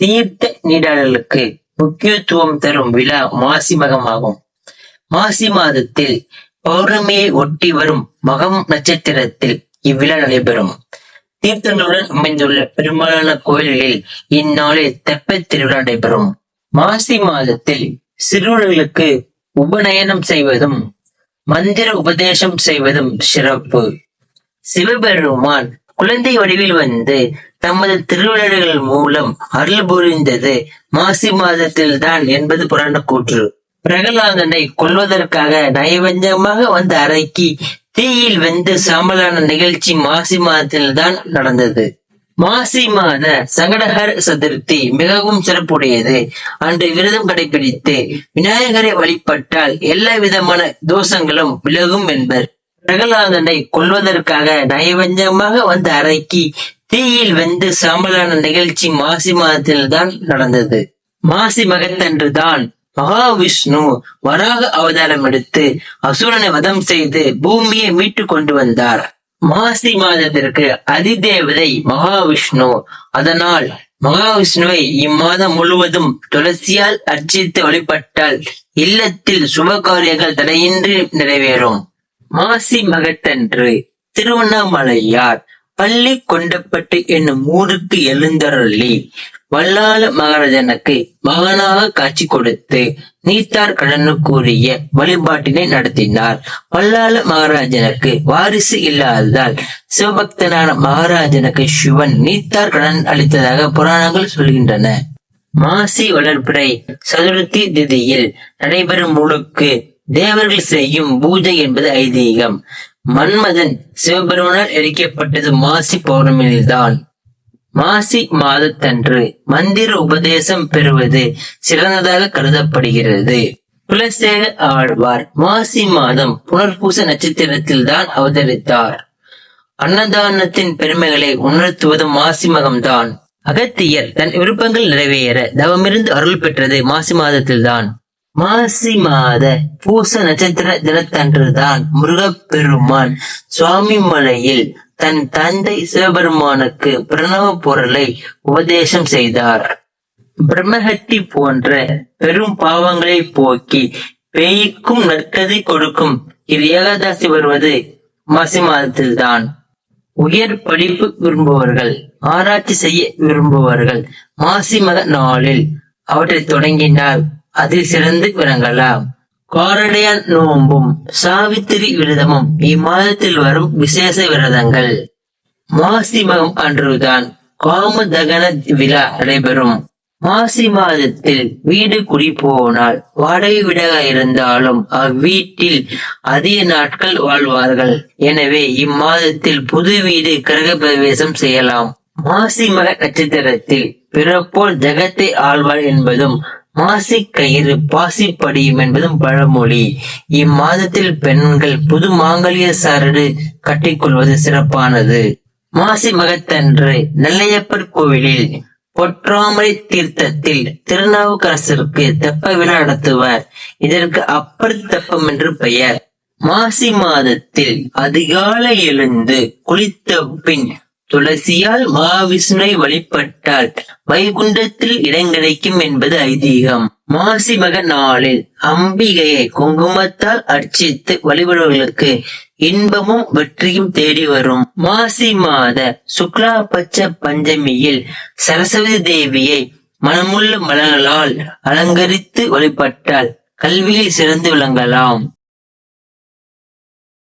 தீர்த்த நீடாடலுக்கு முக்கியத்துவம் தரும் விழா மாசி மகமாகும். மாசி மாதத்தில் பௌர்ணமியை ஒட்டி வரும் மகம் நட்சத்திரத்தில் இவ்விழா நடைபெறும். தீர்த்தங்களுடன் அமைந்துள்ள பெரும்பாலான கோயில்களில் இந்நாளில் தெப்பத் திருவிழா நடைபெறும். மாசி மாதத்தில் சிறுவர்களுக்கு உபநயனம் செய்வதும் மந்திர உபதேசம் செய்வதும் சிறப்பு. சிவபெருமான் குழந்தை வடிவில் வந்து தமது திருவிழர்கள் மூலம் அருள் புரிந்தது. மாசி மாதத்தில் தான் என்பது புராண கூற்று. பிரகலாதனை கொல்வதற்காக நயவஞ்சமாக வந்த அறைக்கு தீயில் வெந்து சாம்பலான நிகழ்ச்சி மாசி மாதத்தில் தான் நடந்தது. மாசி மாத சங்கடஹர சதுர்த்தி மிகவும் சிறப்புடையது. அன்று விரதம் கடைபிடித்து விநாயகரை வழிபட்டால் எல்லா விதமான தோஷங்களும் விலகும் என்பர். பிரகலாதனை கொல்வதற்காக நயவஞ்சமாக வந்த அறைக்கு தீயில் வெந்து சாம்பலான நிகழ்ச்சி மாசி மாதத்தில்தான் நடந்தது. மாசி மகத்தன்றுதான் மகாவிஷ்ணு வராக அவதாரம் எடுத்து அசுரனை வதம் செய்து பூமியை மீட்டு கொண்டு வந்தார். மாசி மாதத்திற்கு அதிதேவதை மகாவிஷ்ணு. அதனால் மகாவிஷ்ணுவை இம்மாதம் முழுவதும் துளசியால் அர்ச்சித்து வழிபட்டால் இல்லத்தில் சுப காரியங்கள் தடையின்றி நிறைவேறும். மாசி மகத்தன்று திருவண்ணாமலையார் பள்ளி கொண்டப்பட்டு என்னும் ஊருக்கு எழுந்தருளி வல்லால மகாராஜனுக்கு மகனாக காட்சி கொடுத்து நீத்தார் கடனுக்குரிய வழிபாட்டினை நடத்தினார். வல்லால மகாராஜனுக்கு வாரிசு இல்லாததால் சிவபக்தனான மகாராஜனுக்கு சிவன் நீத்தார் கடன் அளித்ததாக புராணங்கள் சொல்கின்றன. மாசி வளர்ப்பிறை சதுர்த்தி திதியில் நடைபெறும் முழுக்கு தேவர்கள் செய்யும் பூஜை என்பது ஐதீகம். மன்மதன் சிவபெருமனால் எரிக்கப்பட்டது மாசி பௌர்ணமியில்தான். மாசி மாதத்தன்று மந்திர உபதேசம் பெறுவது சிறந்ததாக கருதப்படுகிறது. குலசேக ஆழ்வார் மாசி மாதம் புனர்பூச நட்சத்திரத்தில் தான் அவதரித்தார். அன்னதானத்தின் பெருமைகளை உணர்த்துவது மாசி மகம்தான் அகத்தியர் தன் விருப்பங்கள் நிறைவேற தவமிருந்து அருள் பெற்றது மாசி மாதத்தில்தான். மாசி மாத பூச நட்சத்திர தினத்தன்றுதான் முருகப்பெருமான் சுவாமி மலையில் தன் தந்தை சிவபெருமானுக்கு பிரணவ பொருளை உபதேசம் செய்தார். பிரம்மஹத்தி போன்ற பெரும் பாவங்களை போக்கி பேய்க்கும் நற்கதை கொடுக்கும் இது ஏகாதாசி வருவது மாசி மாதத்தில்தான். உயர் படிப்பு விரும்புபவர்கள் ஆராய்ச்சி செய்ய விரும்புபவர்கள் மாசி மத நாளில் அவற்றை தொடங்கினால் அதில் சிறந்து விளங்கலாம் காரடையான் நோம்பும் சாவித்திரி விரதமும் இம்மாதத்தில் வரும் விசேஷ விரதங்கள். மாசி மகம் அன்றுதான் காமதகன விழா நடைபெறும். மாசி மாதத்தில் வீடு குடி போனால் வாடகை விட இருந்தாலும் அவ்வீட்டில் அதிக நாட்கள் வாழ்வார்கள். எனவே இம்மாதத்தில் புது வீடு கிரக பிரவேசம் செய்யலாம். மாசி மக நட்சத்திரத்தில் பிறப்போல் ஜெகத்தை ஆழ்வாள் என்பதும் மாசி கயிறு பாசி படியும் என்பதும் பழமொழி. இம்மாதத்தில் பெண்கள் புது மாங்கல்ய சரடு கட்டிக்கொள்வது சிறப்பானது. மாசி மகத்தன்று நெல்லையப்பர் கோவிலில் பொற்றாமரை தீர்த்தத்தில் திருநாவுக்கரசருக்கு தெப்ப விழா நடத்துவர். இதற்கு அப்பர் தெப்பம் என்று பெயர். மாசி மாதத்தில் அதிகாலை எழுந்து குளித்த பின் துளசியால் மகாவிஷ்ணுவை வழிபட்டால் வைகுண்டத்தில் இடம் கிடைக்கும் என்பது ஐதீகம். மாசி மக நாளில் அம்பிகையை குங்குமத்தால் அர்ச்சித்து வழிபடுவர்களுக்கு இன்பமும் வெற்றியும் தேடி வரும். மாசி மாத சுக்லா பச்ச பஞ்சமியில் சரஸ்வதி தேவியை மனமுள்ள மலர்களால் அலங்கரித்து வழிபட்டால் கல்வியில் சிறந்து விளங்கலாம்.